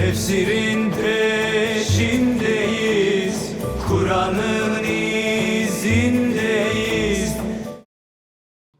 Tefsirin peşindeyiz Kur'an'ın izindeyiz.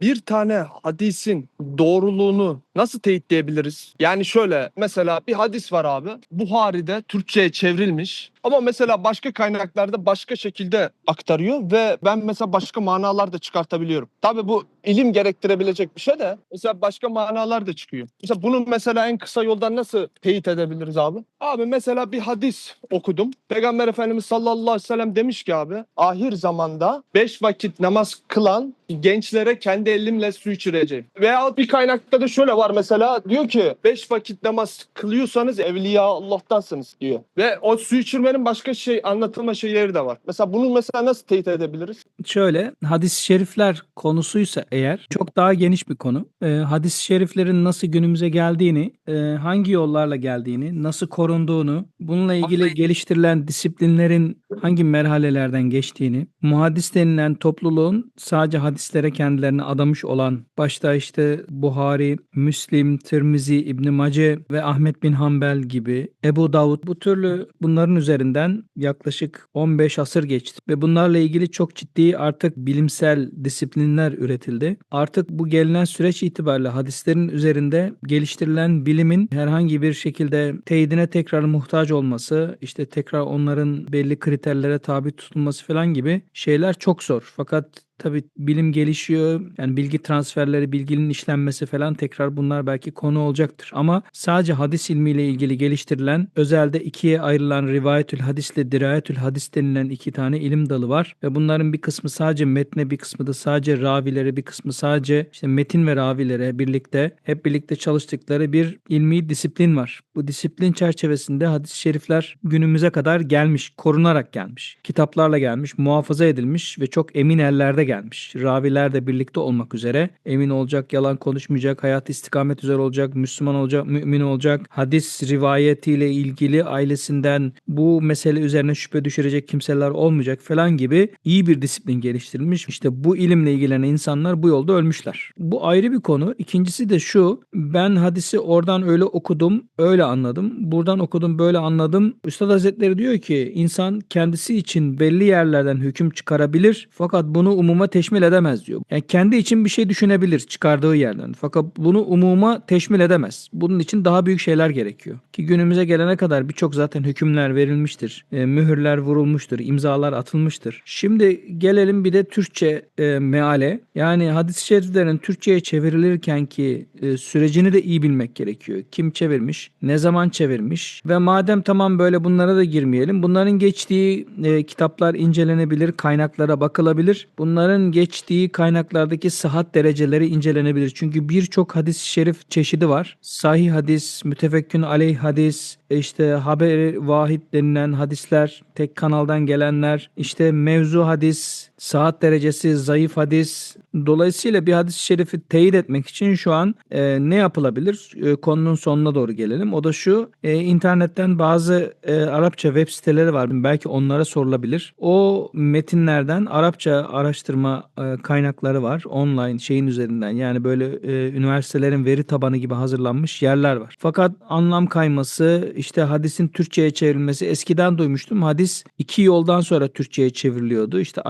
Bir tane hadisin doğruluğunu nasıl teyitleyebiliriz? Yani şöyle mesela bir hadis var abi. Buhari'de Türkçe'ye çevrilmiş. Ama mesela başka kaynaklarda başka şekilde aktarıyor ve ben mesela başka manalar da çıkartabiliyorum. Tabii bu ilim gerektirebilecek bir şey de mesela başka manalar da çıkıyor. Mesela bunu mesela en kısa yoldan nasıl teyit edebiliriz abi? Abi mesela bir hadis okudum. Peygamber Efendimiz sallallahu aleyhi ve sellem demiş ki abi ahir zamanda beş vakit namaz kılan gençlere kendi elimle su içireceğim. Veya bir kaynakta da şöyle var mesela diyor ki beş vakit namaz kılıyorsanız evliya Allah'tansınız diyor. Ve o su içirmenin başka şey anlatılma şeyleri de var. Mesela bunu mesela nasıl teyit edebiliriz? Şöyle hadis-i şerifler konusuysa eğer çok daha geniş bir konu. Ee, hadis-i şeriflerin nasıl günümüze geldiğini, e, hangi yollarla geldiğini, nasıl korunduğunu, bununla ilgili geliştirilen disiplinlerin hangi merhalelerden geçtiğini, muhaddis denilen topluluğun sadece hadislere kendilerini adamış olan başta işte Buhari, Müslim, Tirmizi, İbn Mace ve Ahmet bin Hanbel gibi Ebu Davud bu türlü bunların üzerinden yaklaşık 15 asır geçti ve bunlarla ilgili çok ciddi artık bilimsel disiplinler üretildi. Artık bu gelinen süreç itibariyle hadislerin üzerinde geliştirilen bilimin herhangi bir şekilde teyidine tekrar muhtaç olması, işte tekrar onların belli kriterlere tabi tutulması falan gibi şeyler çok zor. Fakat Tabii bilim gelişiyor. Yani bilgi transferleri, bilginin işlenmesi falan tekrar bunlar belki konu olacaktır. Ama sadece hadis ilmiyle ilgili geliştirilen özelde ikiye ayrılan rivayetül hadisle dirayetül hadis denilen iki tane ilim dalı var. Ve bunların bir kısmı sadece metne, bir kısmı da sadece ravilere, bir kısmı sadece işte metin ve ravilere birlikte hep birlikte çalıştıkları bir ilmi disiplin var. Bu disiplin çerçevesinde hadis-i şerifler günümüze kadar gelmiş, korunarak gelmiş. Kitaplarla gelmiş, muhafaza edilmiş ve çok emin ellerde gelmiş. Raviler de birlikte olmak üzere emin olacak, yalan konuşmayacak, hayat istikamet üzere olacak, Müslüman olacak, mümin olacak. Hadis rivayetiyle ilgili ailesinden bu mesele üzerine şüphe düşürecek kimseler olmayacak falan gibi iyi bir disiplin geliştirilmiş. İşte bu ilimle ilgilenen insanlar bu yolda ölmüşler. Bu ayrı bir konu. İkincisi de şu. Ben hadisi oradan öyle okudum, öyle anladım. Buradan okudum, böyle anladım. Üstad Hazretleri diyor ki insan kendisi için belli yerlerden hüküm çıkarabilir. Fakat bunu umuma teşmil edemez diyor. Yani kendi için bir şey düşünebilir çıkardığı yerden. Fakat bunu umuma teşmil edemez. Bunun için daha büyük şeyler gerekiyor. Ki günümüze gelene kadar birçok zaten hükümler verilmiştir. E, mühürler vurulmuştur, imzalar atılmıştır. Şimdi gelelim bir de Türkçe e, meale. Yani hadis-i şeriflerin Türkçe'ye çevrilirken ki e, sürecini de iyi bilmek gerekiyor. Kim çevirmiş, ne zaman çevirmiş ve madem tamam böyle bunlara da girmeyelim. Bunların geçtiği e, kitaplar incelenebilir, kaynaklara bakılabilir. Bunların geçtiği kaynaklardaki sıhhat dereceleri incelenebilir. Çünkü birçok hadis-i şerif çeşidi var. Sahih hadis, mütefekkün aleyh hadis, işte haber vahid denilen hadisler, tek kanaldan gelenler, işte mevzu hadis, saat derecesi, zayıf hadis. Dolayısıyla bir hadis-i şerifi teyit etmek için şu an e, ne yapılabilir? E, konunun sonuna doğru gelelim. O da şu, e, internetten bazı e, Arapça web siteleri var. Belki onlara sorulabilir. O metinlerden Arapça araştırma e, kaynakları var. Online şeyin üzerinden yani böyle e, üniversitelerin veri tabanı gibi hazırlanmış yerler var. Fakat anlam kayması, işte hadisin Türkçe'ye çevrilmesi eskiden duymuştum. Hadis iki yoldan sonra Türkçe'ye çevriliyordu. İşte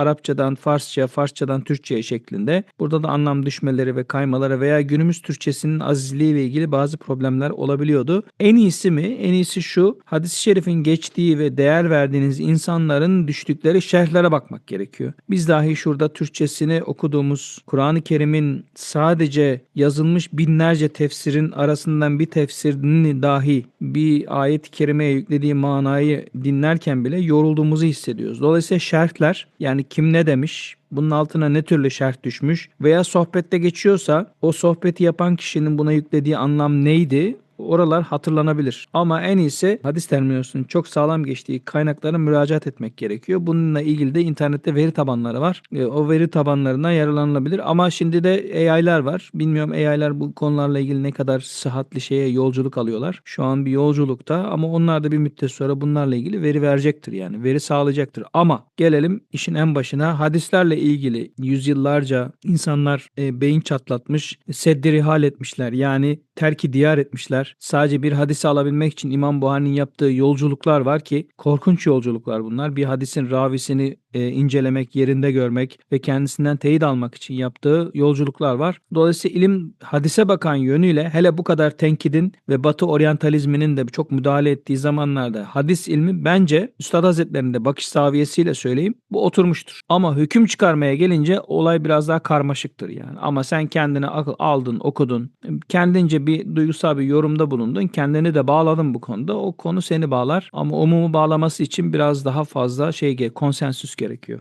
Arapçadan Farsça, Farsçadan Türkçe'ye şeklinde. Burada da anlam düşmeleri ve kaymaları veya günümüz Türkçesinin azizliği ile ilgili bazı problemler olabiliyordu. En iyisi mi? En iyisi şu. Hadis-i şerifin geçtiği ve değer verdiğiniz insanların düştükleri şerhlere bakmak gerekiyor. Biz dahi şurada Türkçesini okuduğumuz Kur'an-ı Kerim'in sadece yazılmış binlerce tefsirin arasından bir tefsirini dahi bir ayet-i kerimeye yüklediği manayı dinlerken bile yorulduğumuzu hissediyoruz. Dolayısıyla şerhler yani kim ne demiş, bunun altına ne türlü şerh düşmüş veya sohbette geçiyorsa o sohbeti yapan kişinin buna yüklediği anlam neydi? Oralar hatırlanabilir. Ama en iyisi hadis terminolojisinin çok sağlam geçtiği kaynaklara müracaat etmek gerekiyor. Bununla ilgili de internette veri tabanları var. E, o veri tabanlarından yararlanılabilir. Ama şimdi de AI'lar var. Bilmiyorum AI'lar bu konularla ilgili ne kadar sıhhatli şeye yolculuk alıyorlar. Şu an bir yolculukta ama onlar da bir müddet sonra bunlarla ilgili veri verecektir yani. Veri sağlayacaktır. Ama gelelim işin en başına. Hadislerle ilgili yüzyıllarca insanlar e, beyin çatlatmış, seddiri hal etmişler. Yani terki diyar etmişler sadece bir hadisi alabilmek için İmam Buhari'nin yaptığı yolculuklar var ki korkunç yolculuklar bunlar. Bir hadisin ravisini e, incelemek, yerinde görmek ve kendisinden teyit almak için yaptığı yolculuklar var. Dolayısıyla ilim hadise bakan yönüyle hele bu kadar tenkidin ve Batı oryantalizminin de çok müdahale ettiği zamanlarda hadis ilmi bence Üstad Hazretleri'nin de bakış saviyesiyle söyleyeyim bu oturmuştur. Ama hüküm çıkarmaya gelince olay biraz daha karmaşıktır yani. Ama sen kendine akıl aldın, okudun, kendince bir duygusal bir yorumda bulundun, kendini de bağladın bu konuda. O konu seni bağlar ama umumu bağlaması için biraz daha fazla şey konsensüs gerekiyor.